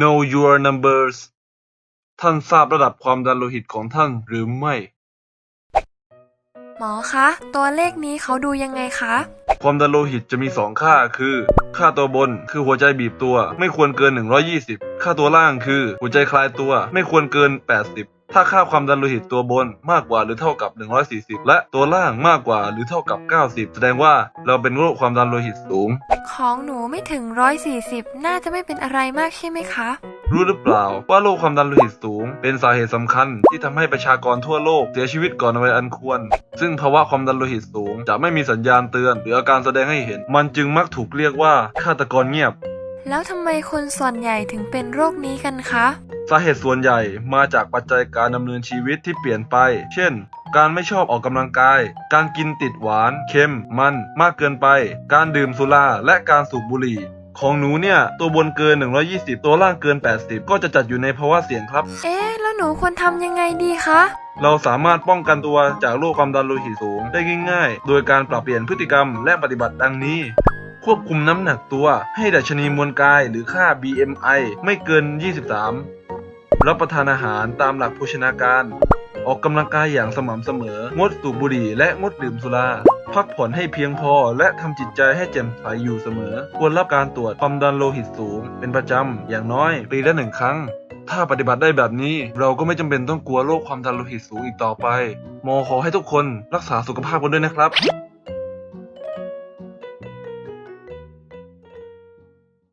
Know your numbers ท่านทราบระดับความดันโลหิตของท่านหรือไม่ หมอคะ ตัวเลขนี้เขาดูยังไงคะ ความดันโลหิตจะมี 2 ค่าคือ ค่าตัวบนคือหัวใจบีบตัว ไม่ควรเกิน 120 ค่าตัวล่างคือ หัวใจคลายตัว ไม่ควรเกิน 80 ถ้าค่าความดันโลหิตตัวบนมากกว่าหรือเท่ากับ 140 และตัวล่างมากกว่าหรือเท่ากับ 90 แสดงว่าเราเป็นโรคความดันโลหิตสูง ของหนูไม่ถึง 140 น่าจะไม่เป็นอะไรมากใช่ไหมคะ รู้หรือเปล่าว่าโรคความดันโลหิตสูง เป็นสาเหตุสำคัญที่ทำให้ประชากรทั่วโลกเสียชีวิตก่อนวัยอันควร ซึ่งภาวะความดันโลหิตสูง จะไม่มีสัญญาณเตือน หรืออาการแสดงให้เห็น มันจึงมักถูกเรียกว่าฆาตกรเงียบ แล้วทำไมคนส่วนใหญ่ถึงเป็นโรคนี้กันคะ สาเหตุส่วนใหญ่มาจากปัจจัยการดำเนินชีวิตที่เปลี่ยนไป เช่น การไม่ชอบออกกำลังกาย การกินติดหวาน เค็ม มัน มากเกินไป การดื่มสุรา และการสูบบุหรี่ของหนูเนี่ย ตัวบนเกิน 120 ตัวล่างเกิน 80 ก็จะจัดอยู่ในภาวะเสี่ยงครับ เอ๊ะ แล้วหนูควรทำยังไงดีคะ เราสามารถป้องกันตัวจากโรคความดันโลหิตสูงได้ง่าย ๆ โดยการปรับเปลี่ยนพฤติกรรมและปฏิบัติดังนี้ ควบคุมน้ำหนักตัว ให้ดัชนีมวลกายหรือค่า BMI ไม่เกิน 23 รับประทานอาหารตามหลักโภชนาการ ออกกำลังกายอย่างสม่ำเสมอ งดสูบบุหรี่และงดดื่มสุราพักผ่อนให้เพียงพอและทำจิตใจให้แจ่มใสอยู่เสมอ ควรรับการตรวจความดันโลหิตสูง เป็นประจำอย่างน้อยปีละหนึ่งครั้ง ถ้าปฏิบัติได้แบบนี้ เราก็ไม่จำเป็นต้องกลัวโรคความดันโลหิตสูงอีกต่อไปหมอขอให้ทุกคนรักษาสุขภาพกันด้วยนะครับ